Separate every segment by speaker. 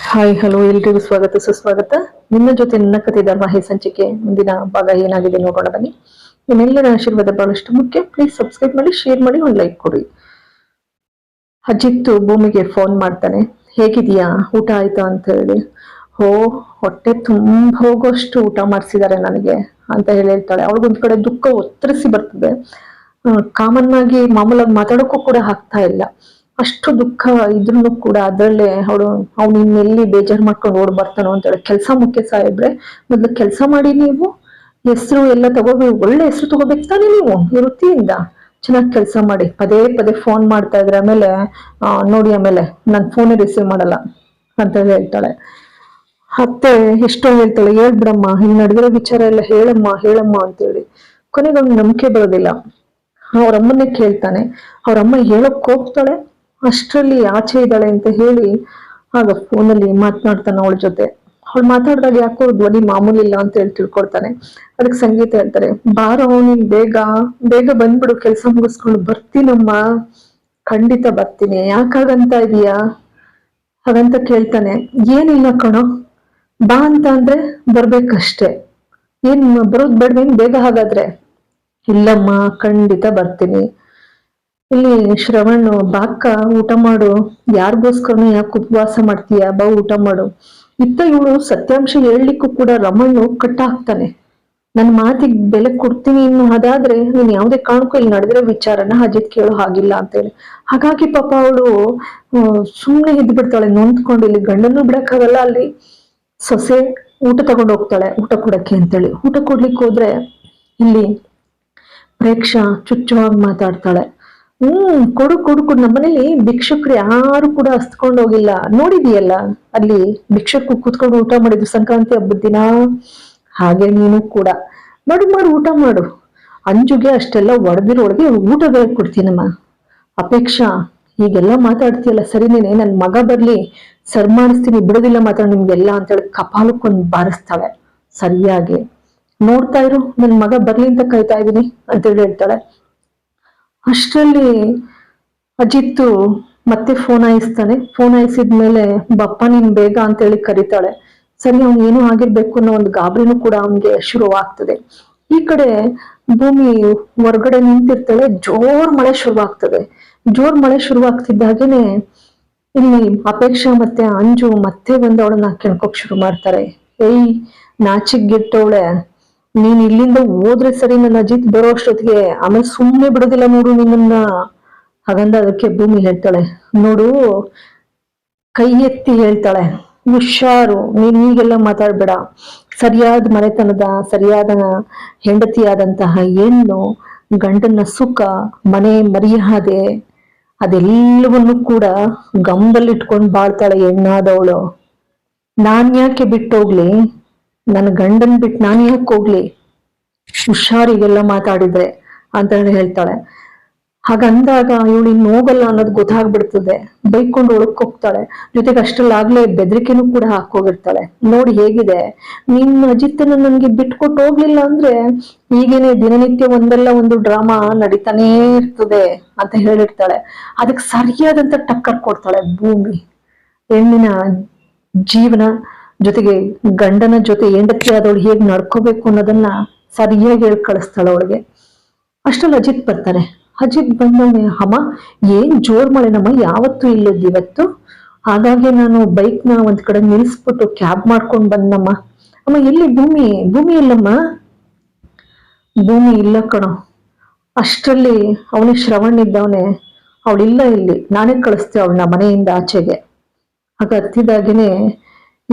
Speaker 1: Hi hello ಎಲ್ರಿಗೂ ಸ್ವಾಗತ, ಸುಸ್ವಾಗತ. ನಿಮ್ಮ ಜೊತೆ ನನ್ನ ಕಥೆ ಹೇ ಸಂಚಿಕೆ. ಮುಂದಿನ ಭಾಗ ಏನಾಗಿದೆ ನೋಡೋಣ ಬನ್ನಿ. ನಿಮ್ಮೆಲ್ಲರ ಆಶೀರ್ವಾದ ಬಹಳಷ್ಟು ಮುಖ್ಯ. ಪ್ಲೀಸ್ ಸಬ್ಸ್ಕ್ರೈಬ್ ಮಾಡಿ ಶೇರ್ ಮಾಡಿ, ಒಂದು ಲೈಕ್ ಕೊಡಿ. ಅಜಿತ್ತು ಭೂಮಿಗೆ ಫೋನ್ ಮಾಡ್ತಾನೆ. ಹೇಗಿದೆಯಾ ಊಟ ಆಯ್ತಾ ಅಂತ ಹೇಳಿ. ಹೋ ಹೊಟ್ಟೆ ತುಂಬ ಹೋಗೋಷ್ಟು ಊಟ ಮಾಡಿಸಿದ್ದಾರೆ ನನಗೆ ಅಂತ ಹೇಳಿ ಹೇಳ್ತಾಳೆ. ಅವಳಿಗೊಂದ್ ಕಡೆ ದುಃಖ ಒತ್ತರಿಸಿ ಬರ್ತದೆ. ಕಾಮನ್ ಆಗಿ ಮಾಮೂಲಾಗಿ ಮಾತಾಡೋಕ್ಕೂ ಕೂಡ ಆಗ್ತಾ ಇಲ್ಲ. ಅಷ್ಟು ದುಃಖ ಇದ್ರೂ ಕೂಡ ಅದರಲ್ಲೇ ಅವಳು ಅವ್ನು ಇನ್ನೆಲ್ಲಿ ಬೇಜಾರು ಮಾಡ್ಕೊಂಡು ಓಡ್ ಬರ್ತಾನೋ ಅಂತೇಳಿ ಕೆಲಸ ಮುಖ್ಯ ಸಾಹೇಬ್ರೆ, ಮೊದ್ಲು ಕೆಲಸ ಮಾಡಿ ನೀವು, ಹೆಸರು ಎಲ್ಲ ತಗೋಬೇಕು ಒಳ್ಳೆ ಹೆಸರು ತಗೋಬೇಕು ತಾನೇ ನೀವು ವೃತ್ತಿಯಿಂದ ಚೆನ್ನಾಗಿ ಕೆಲಸ ಮಾಡಿ, ಪದೇ ಪದೇ ಫೋನ್ ಮಾಡ್ತಾ ಇದ್ರೆ ಆಮೇಲೆ ನೋಡಿ ಆಮೇಲೆ, ನಾನು ಫೋನೇ ರಿಸೀವ್ ಮಾಡಲ್ಲ ಅಂತ ಹೇಳಿ ಹೇಳ್ತಾಳೆ. ಅತ್ತೆ ಎಷ್ಟೋ ಹೇಳ್ತಾಳೆ ಹೇಳ್ಬಿಡಮ್ಮ ಹಿಂಗ್ ನಡೆದಿರೋ ವಿಚಾರ ಎಲ್ಲ ಹೇಳಮ್ಮ ಹೇಳಮ್ಮ ಅಂತೇಳಿ ಕೊನೆಗೆ ಅವ್ನಿಗೆ ನಂಬಿಕೆ ಬರೋದಿಲ್ಲ. ಅವ್ರ ಅಮ್ಮನ್ನೇ ಕೇಳ್ತಾನೆ. ಅವ್ರ ಅಮ್ಮ ಹೇಳಕ್ ಹೋಗ್ತಾಳೆ. ಅಷ್ಟರಲ್ಲಿ ಆಚೆ ಇದ್ದಾಳೆ ಅಂತ ಹೇಳಿ ಆಗ ಫೋನಲ್ಲಿ ಮಾತನಾಡ್ತಾನೆ ಅವಳ ಜೊತೆ. ಅವಳು ಮಾತಾಡಿದಾಗ ಯಾಕೋ ಧ್ವನಿ ಮಾಮೂಲಿ ಇಲ್ಲ ಅಂತ ಹೇಳಿ ತಿಳ್ಕೊಳ್ತಾನೆ. ಅದಕ್ಕೆ ಸಂಗೀತ ಹೇಳ್ತಾರೆ, ಬಾರೋ ನೀನ್ ಬೇಗ ಬೇಗ ಬಂದ್ಬಿಡು, ಕೆಲಸ ಮುಗಿಸ್ಕೊಂಡು ಬರ್ತೀನಮ್ಮ. ಖಂಡಿತ ಬರ್ತೀನಿ. ಯಾಕಾಗಂತ ಇದೀಯಾ? ಹಾಗಂತ ಕೇಳ್ತಾನೆ, ಏನಿಲ್ಲ ಕಣೋ, ಬಾ ಅಂತ ಅಂದ್ರೆ ಬರ್ಬೇಕಷ್ಟೆ. ಏನ್ ಬರೋದ್ ಬೇಡವೇನ್ ಬೇಗ ಹಾಗಾದ್ರೆ. ಇಲ್ಲಮ್ಮ, ಖಂಡಿತ ಬರ್ತೀನಿ. ಇಲ್ಲಿ ಶ್ರವಣ್, ಬಾಕ್ಕ ಊಟ ಮಾಡು. ಯಾರಿಗೋಸ್ಕರನು ಯಾಕೆ ಉಪವಾಸ ಮಾಡ್ತೀಯ? ಬಾ, ಊಟ ಮಾಡು. ಇತ್ತ ಇವಳು ಸತ್ಯಾಂಶ ಹೇಳಲಿಕ್ಕೂ ಕೂಡ ರಮಣ್ಣು ಕಟ್ಟ ಹಾಕ್ತಾನೆ ನನ್ನ ಮಾತಿಗೆ ಬೆಲೆ ಕೊಡ್ತೀನಿ ಇನ್ನು, ಅದಾದ್ರೆ ನೀನ್ ಯಾವುದೇ ಕಾರಣಕ್ಕೂ ಇಲ್ಲಿ ನಡೆದಿರೋ ವಿಚಾರನ ಅಜಿತ್ ಕೇಳೋ ಹಾಗಿಲ್ಲ ಅಂತೇಳಿ. ಹಾಗಾಗಿ ಪಾಪ ಅವಳು ಸುಮ್ಮನೆ ಇದ್ ಬಿಡ್ತಾಳೆ, ನೊಂದ್ಕೊಂಡು ಇಲ್ಲಿ ಗಂಡನ್ನು ಬಿಡಕ್ಕಾಗಲ್ಲ ಅಲ್ಲಿ. ಸೊಸೆ ಊಟ ತಗೊಂಡು ಹೋಗ್ತಾಳೆ, ಊಟ ಕೊಡಕ್ಕೆ ಅಂತೇಳಿ. ಊಟ ಕೊಡ್ಲಿಕ್ಕೆ ಹೋದ್ರೆ ಇಲ್ಲಿ ಪ್ರೇಕ್ಷ ಚುಚ್ಚುವಾಗಿ ಮಾತಾಡ್ತಾಳೆ. ಹ್ಮ್, ಕೊಡು ಕೊಡು ಕೊಡು. ನಮ್ಮನೇಲಿ ಭಿಕ್ಷುಕ್ರು ಯಾರು ಕೂಡ ಹಸ್ತ್ಕೊಂಡು ಹೋಗಿಲ್ಲ. ನೋಡಿದೀಯಲ್ಲ ಅಲ್ಲಿ ಭಿಕ್ಷಕು ಕೂತ್ಕೊಂಡು ಊಟ ಮಾಡಿದ್ರು ಸಂಕ್ರಾಂತಿ ಹಬ್ಬದ ದಿನ? ಹಾಗೆ ನೀನು ಕೂಡ. ಮಾಡು ಮಾಡು, ಊಟ ಮಾಡು. ಅಂಜುಗೆ ಅಷ್ಟೆಲ್ಲ ಒಡೆದಿರೋಳಿಗೆ ಊಟ ಬೇರೆ ಕೊಡ್ತೀನಮ್ಮ. ಅಪೇಕ್ಷಾ ಈಗೆಲ್ಲ ಮಾತಾಡ್ತೀಯಲ್ಲ ಸರಿನೇನೆ ನನ್ ಮಗ ಬರ್ಲಿ. ಸನ್ಮಾನಿಸ್ತೀನಿ, ಬಿಡೋದಿಲ್ಲ ಮಾತ್ರ ನಿಮ್ಗೆಲ್ಲ ಅಂತೇಳಿ ಕಪಾಲಕ್ಕೊಂದು ಬಾರಿಸ್ತಾಳೆ. ಸರಿಯಾಗಿ. ನೋಡ್ತಾ ಇರು, ನನ್ ಮಗ ಬರ್ಲಿ ಅಂತ ಕಾಯ್ತಾ ಇದೀನಿ ಅಂತೇಳಿ ಹೇಳ್ತಾಳೆ. ಅಷ್ಟರಲ್ಲಿ ಅಜಿತ್ತು ಮತ್ತೆ ಫೋನ್ ಹಾಯಿಸ್ತಾನೆ. ಫೋನ್ ಹಾಯಿಸಿದ್ಮೇಲೆ ಬಪ್ಪ ನೀನ್ ಬೇಗ ಅಂತೇಳಿ ಕರೀತಾಳೆ. ಸರಿ, ಅವ್ನು ಏನೋ ಆಗಿರ್ಬೇಕು ಅನ್ನೋ ಒಂದು ಗಾಬರಿನೂ ಕೂಡ ಅವನಿಗೆ ಶುರುವಾಗ್ತದೆ. ಈ ಕಡೆ ಭೂಮಿ ಹೊರಗಡೆ ನಿಂತಿರ್ತಾಳೆ. ಜೋರ್ ಮಳೆ ಶುರುವಾಗ್ತದೆ. ಜೋರ್ ಮಳೆ ಶುರುವಾಗ್ತಿದ್ದಾಗೇನೆ ಇಲ್ಲಿ ಅಪೇಕ್ಷಾ ಮತ್ತೆ ಅಂಜು ಮತ್ತೆ ಬಂದು ಅವಳನ್ನ ಕೆಣ್ಕೋಕ್ ಶುರು ಮಾಡ್ತಾರೆ. ಏಯ್ ನಾಚಿಗೆಟ್ಟವಳೆ ನೀನ್ ಇಲ್ಲಿಂದ ಹೋದ್ರೆ ಸರಿ ನನ್ನ ಅಜಿತ್ ಬರೋ ಅಷ್ಟೊತ್ತಿಗೆ, ಆಮೇಲೆ ಸುಮ್ಮನೆ ಬಿಡೋದಿಲ್ಲ ನೋಡು ನಿನ್ನ ಹಾಗಂದ ಅದಕ್ಕೆ ಭೂಮಿ ಹೇಳ್ತಾಳೆ. ನೋಡು, ಕೈ ಎತ್ತಿ ಹೇಳ್ತಾಳೆ. ಹುಷಾರು, ನೀನ್ ಹೀಗೆಲ್ಲ ಮಾತಾಡ್ಬೇಡ. ಸರಿಯಾದ ಮನೆತನದ, ಸರಿಯಾದ ಹೆಂಡತಿಯಾದಂತಹ ಹೆಣ್ಣು, ಗಂಡನ ಸುಖ, ಮನೆ ಮರ್ಯಾದೆ ಅದೆಲ್ಲವನ್ನು ಕೂಡ ಗಮದಲ್ಲಿಟ್ಕೊಂಡು ಬಾಳ್ತಾಳೆ ಹೆಣ್ಣಾದವಳು. ನಾನ್ ಯಾಕೆ ಬಿಟ್ಟೋಗ್ಲಿ? ನನ್ನ ಗಂಡನ್ ಬಿಟ್ಟು ನಾನು ಯಾಕೆ ಹೋಗ್ಲಿ? ಹುಷಾರಿಗೆಲ್ಲ ಮಾತಾಡಿದ್ರೆ ಅಂತ ಹೇಳಿ ಹೇಳ್ತಾಳೆ. ಹಾಗಂದಾಗ ಇವಳು ಇನ್ನು ಹೋಗಲ್ಲ ಅನ್ನೋದು ಗೊತ್ತಾಗ್ಬಿಡ್ತದೆ. ಬೈಕೊಂಡು ಒಳಕ್ ಹೋಗ್ತಾಳೆ. ಜೊತೆಗೆ ಅಷ್ಟರಲ್ಲಾಗ್ಲೇ ಬೆದರಿಕೆನೂ ಕೂಡ ಹಾಕೋಗಿರ್ತಾಳೆ ನೋಡಿ ಹೇಗಿದೆ, ನಿನ್ನ ಅಜಿತನ ನನ್ಗೆ ಬಿಟ್ಕೊಟ್ಟು ಹೋಗ್ಲಿಲ್ಲ ಅಂದ್ರೆ ಈಗೇನೆ ದಿನನಿತ್ಯ ಒಂದಲ್ಲ ಒಂದು ಡ್ರಾಮಾ ನಡೀತಾನೇ ಇರ್ತದೆ ಅಂತ ಹೇಳಿರ್ತಾಳೆ. ಅದಕ್ಕೆ ಸರಿಯಾದಂತ ಟಕ್ಕರ್ ಕೊಡ್ತಾಳೆ ಭೂಮಿ. ಹೆಣ್ಣಿನ ಜೀವನ ಜೊತೆಗೆ ಗಂಡನ ಜೊತೆ ಹೆಂಡತಿ ಆದವಳು ಹೇಗೆ ನಡ್ಕೋಬೇಕು ಅನ್ನೋದನ್ನ ಸರಿಯಾಗಿ ಹೇಳಿ ಕಳಿಸ್ತಾಳೆ ಅವಳಿಗೆ. ಅಷ್ಟ್ರಲ್ಲಿ ಅಜಿತ್ ಬರ್ತಾರೆ. ಅಜಿತ್ ಬಂದವನೆ, ಅಮ್ಮ, ಏನ್ ಜೋರ್ ಮಳೆನಮ್ಮ ಯಾವತ್ತೂ ಇಲ್ಲದ್ ಇವತ್ತು? ಹಾಗಾಗಿ ನಾನು ಬೈಕ್ನ ಒಂದ್ ಕಡೆ ನಿಲ್ಸ್ಬಿಟ್ಟು ಕ್ಯಾಬ್ ಮಾಡ್ಕೊಂಡ್ ಬಂದಮ್ಮ ಅಮ್ಮ, ಎಲ್ಲಿ ಭೂಮಿ? ಭೂಮಿ ಇಲ್ಲಮ್ಮ. ಭೂಮಿ ಇಲ್ಲ ಕಣೋ. ಅಷ್ಟರಲ್ಲಿ ಅವನೇ ಶ್ರವಣ್ ಇದ್ದವನೇ, ಅವಳಿಲ್ಲ ಇಲ್ಲಿ. ನಾನೇ ಕಳಿಸ್ತೇವೆ ಅವಳನ್ನ ಮನೆಯಿಂದ ಆಚೆಗೆ. ಆಗ ಹತ್ತಿದಾಗೇನೆ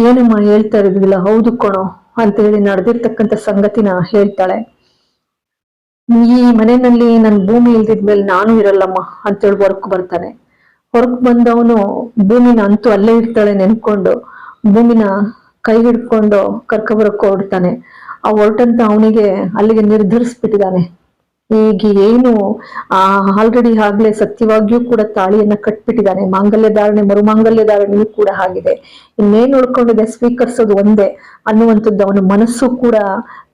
Speaker 1: ಏನಮ್ಮ ಹೇಳ್ತಾ ಇರೋದಿಲ್ಲ? ಹೌದು ಕಣೋ ಅಂತ ಹೇಳಿ ನಡೆದಿರ್ತಕ್ಕಂಥ ಸಂಗತಿನ ಹೇಳ್ತಾಳೆ. ಈ ಮನೆಯಲ್ಲಿ ನನ್ ಭೂಮಿ ಇಲ್ದಿದ್ಮೇಲೆ ನಾನು ಇರಲ್ಲಮ್ಮ ಅಂತೇಳಿ ಹೊರಕ್ ಬರ್ತಾನೆ. ಹೊರಗ್ ಬಂದವನು ಭೂಮಿನ ಅಂತೂ ಅಲ್ಲೇ ಇರ್ತಾಳೆ ನೆನ್ಕೊಂಡು. ಭೂಮಿನ ಕೈ ಹಿಡ್ಕೊಂಡು ಕರ್ಕೊಬರಕ್ ಹೊರಡ್ತಾನೆ. ಆ ಹೊರಟಂತ ಅವನಿಗೆ ಅಲ್ಲಿಗೆ ನಿರ್ಧರಿಸ್ಬಿಟ್ಟಿದ್ದಾನೆ. ಈಗ ಏನು, ಆ ಆಲ್ರೆಡಿ ಆಗ್ಲೇ ಸತ್ಯವಾಗಿಯೂ ಕೂಡ ತಾಳಿಯನ್ನ ಕಟ್ಬಿಟ್ಟಿದ್ದಾನೆ. ಮಾಂಗಲ್ಯ ಧಾರಣೆ ಮರುಮಾಂಗಲ್ಯ ಧಾರಣೆಯೂ ಕೂಡ ಆಗಿದೆ. ಇನ್ನೇನ್ ನೋಡ್ಕೊಂಡಿದೆ ಸ್ವೀಕರಿಸೋದು ಒಂದೇ ಅನ್ನುವಂಥದ್ದು ಅವನ ಮನಸ್ಸು ಕೂಡ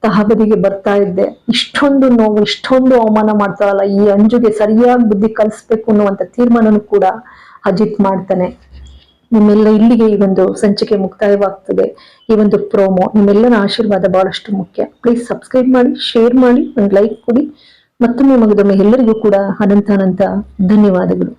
Speaker 1: ತಹಬದಿಗೆ ಬರ್ತಾ ಇದ್ದೆ. ಇಷ್ಟೊಂದು ನೋವು, ಇಷ್ಟೊಂದು ಅವಮಾನ ಮಾಡ್ತಾಳಲ್ಲ, ಈ ಅಂಜುಗೆ ಸರಿಯಾಗಿ ಬುದ್ಧಿ ಕಲಿಸ್ಬೇಕು ಅನ್ನುವಂಥ ತೀರ್ಮಾನನು ಕೂಡ ಅಜಿತ್ ಮಾಡ್ತಾನೆ. ನಿಮ್ಮೆಲ್ಲ ಇಲ್ಲಿಗೆ ಈ ಒಂದು ಸಂಚಿಕೆ ಮುಕ್ತಾಯವಾಗ್ತದೆ. ಈ ಒಂದು ಪ್ರೋಮೋ ನಿಮ್ಮೆಲ್ಲರ ಆಶೀರ್ವಾದ ಬಹಳಷ್ಟು ಮುಖ್ಯ. ಪ್ಲೀಸ್ ಸಬ್ಸ್ಕ್ರೈಬ್ ಮಾಡಿ ಶೇರ್ ಮಾಡಿ ಒಂದು ಲೈಕ್ ಕೊಡಿ. ಮತ್ತೊಮ್ಮೆ ಮಗದೊಮ್ಮೆ ಎಲ್ಲರಿಗೂ ಕೂಡ ಅನಂತ ಧನ್ಯವಾದಗಳು.